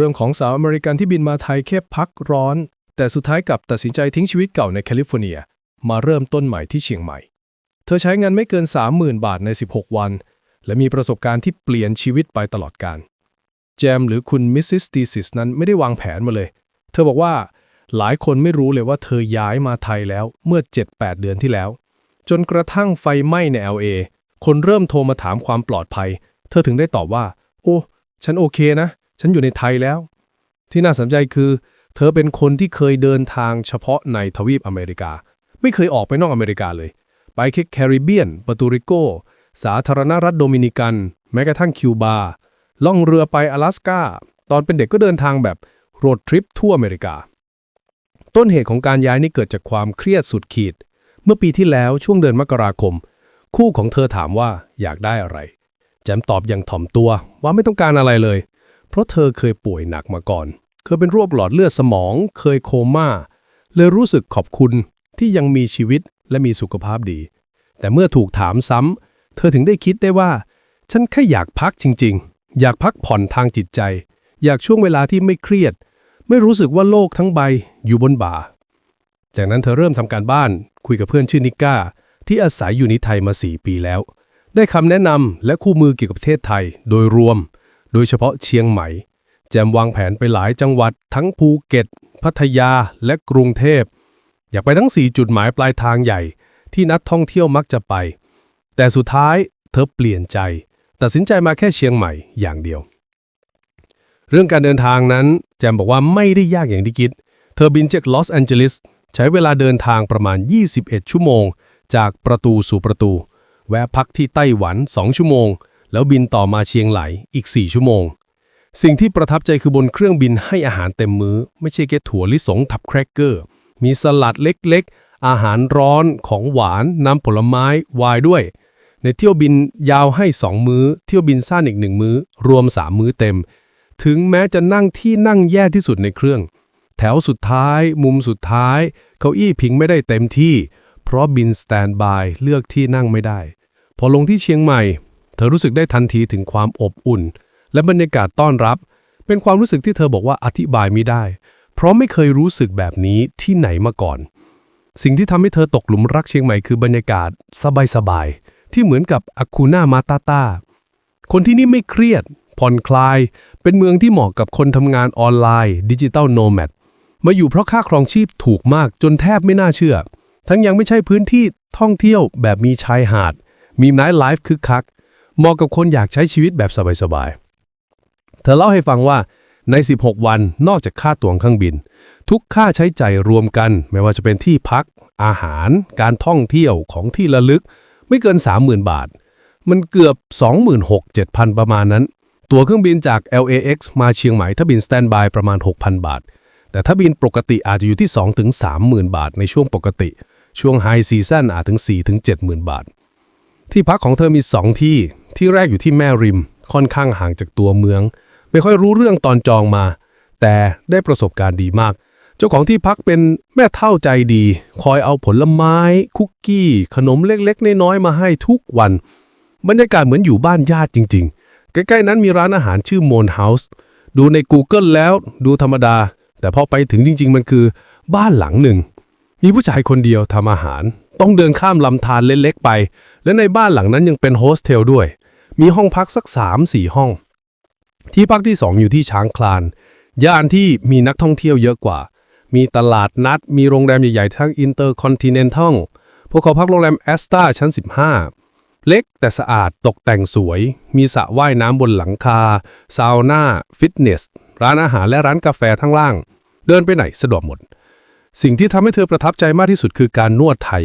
เรื่องของสาวอเมริกันที่บินมาไทยแค่พักร้อน แต่สุดท้ายกลับตัดสินใจทิ้งชีวิตเก่าในแคลิฟอร์เนีย มาเริ่มต้นใหม่ที่เชียงใหม่ เธอใช้เงินไม่เกิน 30,000 บาทใน 16 วัน และมีประสบการณ์ที่เปลี่ยนชีวิตไปตลอดกาลแจมหรือคุณมิสซิสตีซิสนั้นไม่ได้วางแผนมาเลย เธอบอกว่าหลายคนไม่รู้เลยว่าเธอย้ายมาไทยแล้วเมื่อ 7-8 เดือนที่แล้ว จนกระทั่งไฟไหม้ใน LA คนเริ่มโทรมาถามความปลอดภัย เธอถึงได้ตอบว่า โอ้ ฉันโอเคนะ ฉันอยู่ในไทยแล้ว ที่น่าสนใจคือ เธอเป็นคนที่เคยเดินทางเฉพาะในทวีปอเมริกา ไม่เคยออกไปนอกอเมริกาเลย ไปแค่แคริบเบียนปาตูริโก สาธารณรัฐโดมินิกัน แม้กระทั่งคิวบา ล่องเรือไป阿拉สกาตอนเป็นเด็กก็เดินทางแบบโรดทริปทั่วอเมริกา ต้นเหตุของการย้ายนี่เกิดจากความเครียดสุดขีด เมื่อปีที่แล้วช่วงเดือนมกราคม คู่ของเธอถามว่าอยากได้อะไร แจมตอบอย่างถ่อมตัวว่าไม่ต้องการอะไรเลย เพราะเธอเคยป่วยหนักมาก่อน เคยเป็นโรคหลอดเลือดสมอง เคยโคม่า เลยรู้สึกขอบคุณที่ยังมีชีวิตและมีสุขภาพดี แต่เมื่อถูกถามซ้ำ เธอถึงได้คิดได้ว่า ฉันแค่อยากพักจริง ๆ อยากพักผ่อนทางจิตใจ อยากช่วงเวลาที่ไม่เครียด ไม่รู้สึกว่าโลกทั้งใบอยู่บนบ่า จากนั้นเธอเริ่มทำการบ้านคุยกับเพื่อนชื่อนิก้า ที่อาศัยอยู่ในไทยมา 4 ปีแล้ว ได้คำแนะนำและคู่มือเกี่ยวกับประเทศไทย โดยรวม โดยเฉพาะเชียงใหม่ แจมวางแผนไปหลายจังหวัดทั้งภูเก็ต พัทยาและกรุงเทพ อยากไปทั้ง 4 จุดหมายปลายทางใหญ่ ที่นักท่องเที่ยวมักจะไป แต่สุดท้ายเธอเปลี่ยนใจ ตัดสินใจมาแค่เชียงใหม่อย่างเดียว เรื่องการเดินทางนั้น แจมบอกว่าไม่ได้ยากอย่างที่คิด เธอบินจากลอสแอนเจลิสใช้เวลาเดินทางประมาณ 21 ชั่วโมง จากประตูสู่ประตู แวะพักที่ไต้หวัน 2 ชั่วโมง แล้วบินต่อมาเชียงไหลอีก 4 ชั่วโมง สิ่งที่ประทับใจคือบนเครื่องบินให้อาหารเต็มมือ้อ ไม่ใช่แค่ถั่วลิสงทับแครกเกอร์ มีสลัดเล็กๆ อาหารร้อนของหวานน้ำผลไม้ไวน์ด้วย ในเที่ยวบินยาวให้ 2 มื้อ เที่ยวบินสั้นอีกหนึ่งมื้อ รวม 3 มื้อเต็ม ถึงแม้จะนั่งที่นั่งแย่ที่สุดในเครื่อง แถวสุดท้าย มุมสุดท้ายเก้าอี้พิงไม่ได้เต็มที่ เพราะบินสแตนบายเลือกที่นั่งไม่ได้ พอลงที่เชียงใหม่ เธอรู้สึกได้ทันทีถึงความอบอุ่น และบรรยากาศต้อนรับ เป็นความรู้สึกที่เธอบอกว่าอธิบายไม่ได้ เพราะไม่เคยรู้สึกแบบนี้ที่ไหนมาก่อน สิ่งที่ทำให้เธอตกหลุมรักเชียงใหม่คือบรรยากาศสบายๆที่เหมือนกับอาคูน่ามาตาตาคนที่นี่ไม่เครียด ผ่อนคลาย เป็นเมืองที่เหมาะกับคนทำงานออนไลน์ ดิจิตอลโนแมดมาอยู่เพราะค่าครองชีพถูกมากจนแทบไม่น่าเชื่อ ทั้งยังไม่ใช่พื้นที่ท่องเที่ยวแบบมีชายหาด มีไนท์ไลฟ์คึกคัก เหมาะกับคนอยากใช้ชีวิตแบบสบายๆ เธอเล่าให้ฟังว่าใน 16 วันนอกจากค่าตั๋วเครื่องบิน ทุกค่าใช้จ่ายรวมกัน ไม่ว่าจะเป็นที่พัก อาหาร การท่องเที่ยวของที่ระลึก ไม่เกิน 30,000 บาท มันเกือบ 26,000-7,000 ประมาณนั้น ตั๋วเครื่องบินจาก LAX มาเชียงใหม่ถ้าบินสแตนบายประมาณ 6,000 บาท แต่ถ้าบินปกติอาจจะอยู่ที่ 2-30,000 บาทในช่วงปกติ ช่วงไฮซีซั่นอาจถึง 4-70,000 บาท ที่พักของเธอมี 2 ที่ ที่แรกอยู่ที่แม่ริม ค่อนข้างห่างจากตัวเมือง ไม่ค่อยรู้เรื่องตอนจองมา แต่ได้ประสบการณ์ดีมาก เจ้าของที่พักเป็นแม่เท่าใจดี คอยเอาผลไม้ คุกกี้ ขนมเล็กๆน้อยๆมาให้ทุกวัน บรรยากาศเหมือนอยู่บ้านญาติจริง ๆ ใกล้ๆนั้นมีร้านอาหารชื่อโมนเฮาส์ดูใน Google แล้วดูธรรมดา แต่พอไปถึงจริง ๆ มันคือ บ้านหลังหนึ่ง มีผู้ชายคนเดียวทำอาหาร ต้องเดินข้ามลำธารเล็กๆไป และในบ้านหลังนั้นยังเป็นโฮสเทลด้วย มีห้องพักสัก 3-4 ห้อง ที่พักที่ 2 อยู่ที่ช้างคลาน ย่านที่มีนักท่องเที่ยวเยอะกว่า มีตลาดนัด มีโรงแรมใหญ่ๆ ทั้งอินเตอร์คอนติเนนทัลพวกเขาพักโรงแรมแอสตาชั้น 15 เล็กแต่สะอาดตกแต่งสวย มีสระว่ายน้ำบนหลังคา ซาวน่า ฟิตเนส ร้านอาหารและร้านกาแฟทั้งล่าง เดินไปไหนสะดวกหมด สิ่งที่ทำให้เธอประทับใจมากที่สุดคือการนวดไทย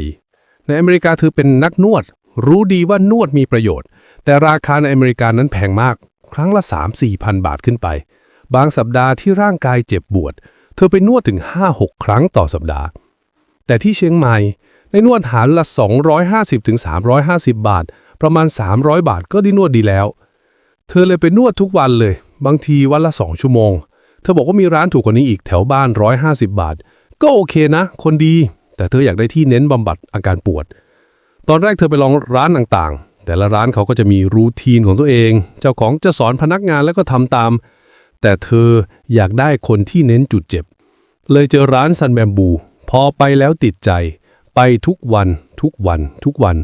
ในอเมริกาเธอเป็นนักนวด รู้ดีว่านวดมีประโยชน์ แต่ราคาในอเมริกานั้นแพงมาก ครั้งละ 3-4พันบาทขึ้นไป บางสัปดาห์ที่ร่างกายเจ็บปวด เธอไปนวดถึง 5-6 ครั้งต่อสัปดาห์ แต่ที่เชียงใหม่ในนวดหารละ 250-350 บาท ประมาณ 300 บาทก็ได้นวดดีแล้ว เธอเลยไปนวดทุกวันเลย บางทีวันละ 2 ชั่วโมง เธอบอกว่ามีร้านถูกกว่านี้อีกแถวบ้าน 150 บาท ก็โอเคนะ คนดี แต่เธออยากได้ที่เน้นบำบัดอาการปวด ตอนแรกเธอไปลองร้านต่างๆ แต่ละร้านเขาก็จะมีรูทีนของตัวเอง เจ้าของจะสอนพนักงานแล้วก็ทำตาม แต่เธออยากได้คนที่เน้นจุดเจ็บ เลยเจอร้านซันแบมบู พอไปแล้วติดใจ ไปทุกวัน ทุกวัน ทุกวัน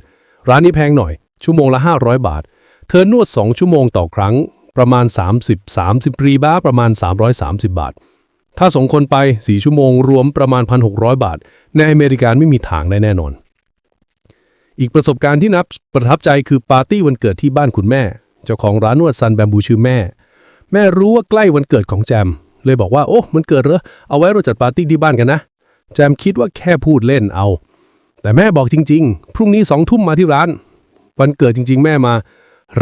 ร้านนี้แพงหน่อย ชั่วโมงละ 500 บาท เธอนวด 2 ชั่วโมงต่อครั้ง ประมาณ 30 30รีบ้าประมาณ 330 บาท ถ้าสองคนไป 4 ชั่วโมงรวมประมาณ 1,600 บาท ในอเมริกาไม่มีทางได้แน่นอน อีกประสบการณ์ที่นับประทับใจคือปาร์ตี้วันเกิดที่บ้านคุณแม่ เจ้าของร้านนวดซันแบมบูชื่อแม่ แม่รู้ว่าใกล้วันเกิดของแจม เลยบอกว่า โอ้มันเกิดเหรอ เอาไว้เราจัดปาร์ตี้ที่บ้านกันนะ แจมคิดว่าแค่พูดเล่นเอา แต่แม่บอกจริง ๆ พรุ่งนี้สองทุ่มมาที่ร้าน วันเกิดจริง ๆ แม่มา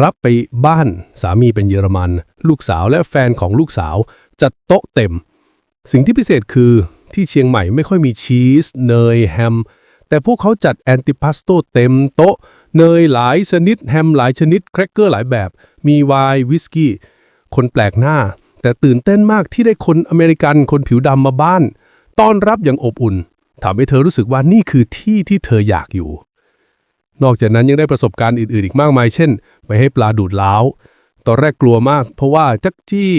รับไปบ้านสามีเป็นเยอรมัน ลูกสาวและแฟนของลูกสาว จัดโต๊ะเต็ม สิ่งที่พิเศษคือที่เชียงใหม่ไม่ค่อยมีชีส เนยแฮม แต่พวกเขาจัดแอนติพาสโตเต็มโต๊ะ เนยหลายชนิด แฮมหลายชนิด แครกเกอร์หลายแบบ มีไวน์วิสกี้ คนแปลกหน้า แต่ตื่นเต้นมากที่ได้คนอเมริกันคนผิวดำมาบ้าน ต้อนรับอย่างอบอุ่นทำให้เธอรู้สึกว่านี่คือที่ที่เธออยากอยู่ นอกจากนั้นยังได้ประสบการณ์อื่นๆ อีกมากมาย เช่น ไปให้ปลาดูดล้าว ตอนแรกกลัวมาก เพราะว่าจักจี้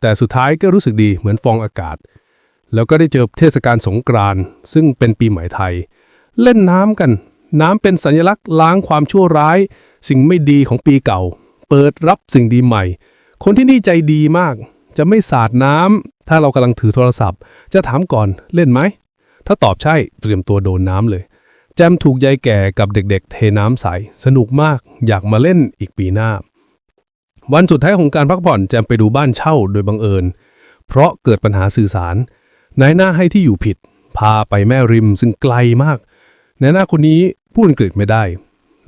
แต่สุดท้ายก็รู้สึกดีเหมือนฟองอากาศ แล้วก็ได้เจอเทศกาลสงกรานต์ซึ่งเป็นปีใหม่ไทย เล่นน้ำกัน น้ำเป็นสัญลักษณ์ล้างความชั่วร้าย สิ่งไม่ดีของปีเก่า เปิดรับสิ่งดีใหม่ คนที่นี่ใจดีมาก จะไม่สาดน้ำถ้าเรากำลังถือโทรศัพท์ จะถามก่อนเล่นไหม ถ้าตอบใช่เตรียมตัวโดนน้ำเลย แจมถูกยายแก่กับเด็กๆ เทน้ำใส สนุกมาก อยากมาเล่นอีกปีหน้า วันสุดท้ายของการพักผ่อนแจมไปดูบ้านเช่าโดยบังเอิญ เพราะเกิดปัญหาสื่อสาร นายหน้าให้ที่อยู่ผิด พาไปแม่ริมซึ่งไกลมาก นายหน้าคนนี้พูดอังกฤษไม่ได้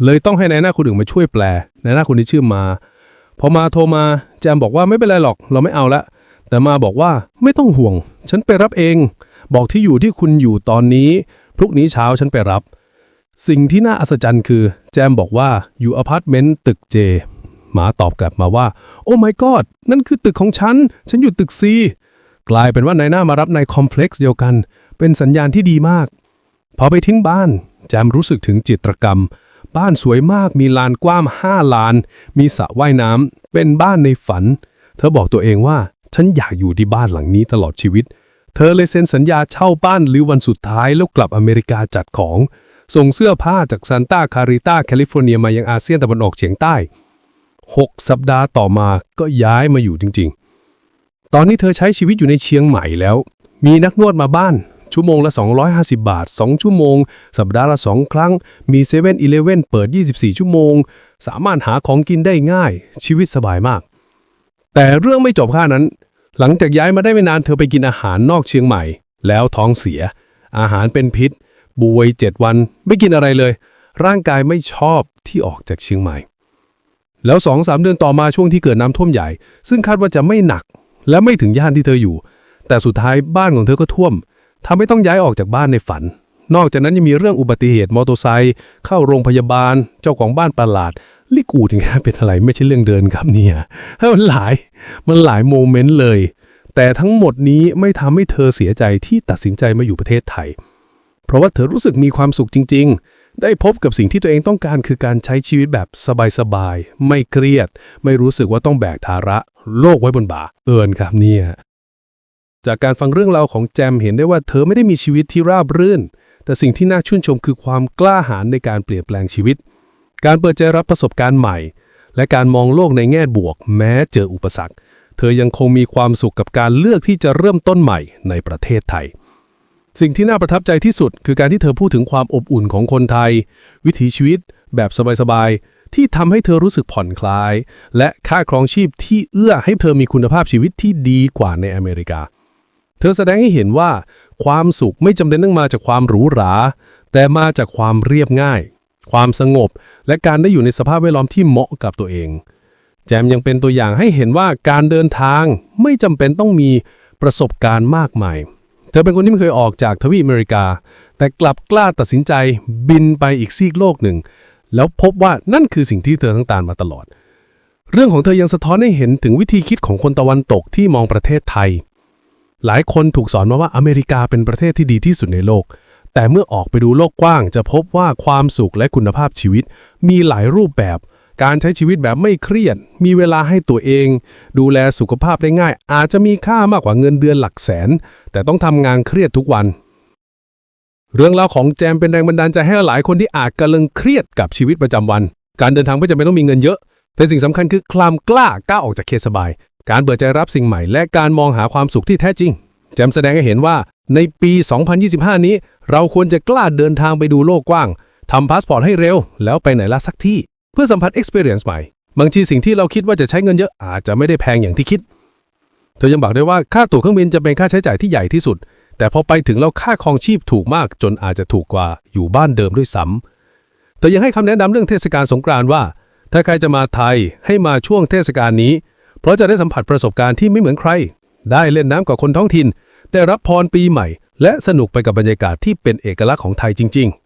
เลยต้องให้นายหน้าคนอื่นมาช่วยแปลนายหน้าคนนี้ชื่อมา พอมาโทรมาแจมบอกว่าไม่เป็นไรหรอก เราไม่เอาละ แต่มาบอกว่าไม่ต้องห่วง ฉันไปรับเอง บอกที่อยู่ที่คุณอยู่ตอนนี้ พรุ่งนี้เช้าฉันไปรับ สิ่งที่น่าอัศจรรย์คือ แจมบอกว่าอยู่อพาร์ตเมนต์ตึกเจหมาตอบกลับมาว่า โอ้ my god นั่นคือตึกของฉัน ฉันอยู่ตึก C กลายเป็นว่านายหน้ามารับในคอมเพล็กซ์เดียวกัน เป็นสัญญาณที่ดีมาก พอไปทิ้งบ้าน แจมรู้สึกถึงจิตรกรรม บ้านสวยมากมีลานกว้างห้าลาน มีสระว่ายน้ำเป็นบ้านในฝัน เธอบอกตัวเองว่า ฉันอยากอยู่ที่บ้านหลังนี้ตลอดชีวิต เธอเลยเซ็นสัญญาเช่าบ้านหรือวันสุดท้ายแล้วกลับอเมริกาจัดของ ส่งเสื้อผ้าจากซานตาคาริตาแคลิฟอร์เนียมายังอาเซียนตะวันออกเฉียงใต้ 6 สัปดาห์ต่อมาก็ย้ายมาอยู่จริง ๆ ตอนนี้เธอใช้ชีวิตอยู่ในเชียงใหม่แล้ว มีนักนวดมาบ้าน ชั่วโมงละ 250 บาท 2 ชั่วโมง สัปดาห์ละ 2 ครั้ง มี7 e เ e ่ e อเปิด 24 ชั่วโมง สามารถหาของกินได้ง่าย ชีวิตสบายมาก แต่เรื่องไม่จบแค่นั้น หลังจากย้ายมาได้ไม่นานเธอไปกินอาหารนอกเชียงใหม่ แล้วท้องเสีย อาหารเป็นพิษป่วยเจ็ดวัน ไม่กินอะไรเลย ร่างกายไม่ชอบที่ออกจากเชียงใหม่ แล้วสองสามเดือนต่อมาช่วงที่เกิดน้ำท่วมใหญ่ ซึ่งคาดว่าจะไม่หนัก และไม่ถึงย่านที่เธออยู่ แต่สุดท้ายบ้านของเธอก็ท่วม ทำให้ต้องย้ายออกจากบ้านในฝัน นอกจากนั้นยังมีเรื่องอุบัติเหตุมอเตอร์ไซค์เข้าโรงพยาบาลเจ้าของบ้านประหลาดลิกูดอย่างเงี้ยเป็นอะไรไม่ใช่เรื่องเดินครับเนี่ยมันหลายมันหลายโมเมนต์เลย แต่ทั้งหมดนี้ไม่ทำให้เธอเสียใจที่ตัดสินใจมาอยู่ประเทศไทย เพราะว่าเธอรู้สึกมีความสุขจริง ๆ ได้พบกับสิ่งที่ตัวเองต้องการคือการใช้ชีวิตแบบสบายๆไม่เครียด ไม่รู้สึกว่าต้องแบกภาระ โลกไว้บนบ่าเอินครับเนี่ย จากการฟังเรื่องราวของแจมเห็นได้ว่าเธอไม่ได้มีชีวิตที่ราบรื่น แต่สิ่งที่น่าชื่นชมคือความกล้าหาญในการเปลี่ยนแปลงชีวิต การเปิดใจรับประสบการณ์ใหม่ และการมองโลกในแง่บวก แม้เจออุปสรรค เธอยังคงมีความสุขกับการเลือกที่จะเริ่มต้นใหม่ในประเทศไทย สิ่งที่น่าประทับใจที่สุด คือการที่เธอพูดถึงความอบอุ่นของคนไทย วิถีชีวิต แบบสบายๆที่ทำให้เธอรู้สึกผ่อนคลาย และค่าครองชีพที่เอื้อให้เธอมีคุณภาพชีวิตที่ดีกว่าในอเมริกา เธอแสดงให้เห็นว่า ความสุขไม่จำเป็นต้องมาจากความหรูหรา แต่มาจากความเรียบง่าย ความสงบ และการได้อยู่ในสภาพแวดล้อมที่เหมาะกับตัวเอง แจมยังเป็นตัวอย่างให้เห็นว่าการเดินทางไม่จำเป็นต้องมีประสบการณ์มากมาย เธอเป็นคนที่ไม่เคยออกจากทวีปอเมริกา แต่กลับกล้าตัดสินใจบินไปอีกซีกโลกหนึ่ง แล้วพบว่านั่นคือสิ่งที่เธอต้งการมาตลอด เรื่องของเธอยังสะท้อนให้เห็นถึงวิธีคิดของคนตะวันตกที่มองประเทศไทย หลายคนถูกสอนมาว่าอเมริกาเป็นประเทศที่ดีที่สุดในโลก แต่เมื่อออกไปดูโลกกว้าง จะพบว่าความสุขและคุณภาพชีวิต มีหลายรูปแบบ การใช้ชีวิตแบบไม่เครียด มีเวลาให้ตัวเอง ดูแลสุขภาพได้ง่าย อาจจะมีค่ามากกว่าเงินเดือนหลักแสน แต่ต้องทำงานเครียดทุกวัน เรื่องราวของแจมเป็นแรงบันดาลใจให้หลายคนที่อาจกำลังเครียดกับชีวิตประจำวัน การเดินทางไม่จำเป็นต้องมีเงินเยอะ แต่สิ่งสำคัญคือความกล้าก้าวออกจากเคสบาย การเปิดใจรับสิ่งใหม่ และการมองหาความสุขที่แท้จริง แจมแสดงให้เห็นว่าในปี 2025 นี้ เราควรจะกล้าเดินทางไปดูโลกกว้างทำพาสปอร์ตให้เร็ว แล้วไปไหนละสักที่ เพื่อสัมผัส experience ใหม่ บางทีสิ่งที่เราคิดว่าจะใช้เงินเยอะอาจจะไม่ได้แพงอย่างที่คิด เธอยังบอกด้วยว่าค่าตั๋วเครื่องบินจะเป็นค่าใช้จ่ายที่ใหญ่ที่สุด แต่พอไปถึงแล้วค่าครองชีพถูกมาก จนอาจจะถูกกว่าอยู่บ้านเดิมด้วยซ้ำเธอยังให้คำแนะนำเรื่องเทศกาลสงกรานต์ว่า ถ้าใครจะมาไทยให้มาช่วงเทศกาลนี้ เพราะจะได้สัมผัสประสบการณ์ที่ไม่เหมือนใคร ได้เล่นน้ำกับคนท้องถิ่น ได้รับพรปีใหม่ และสนุกไปกับบรรยากาศที่เป็นเอกลักษณ์ของไทยจริง ๆ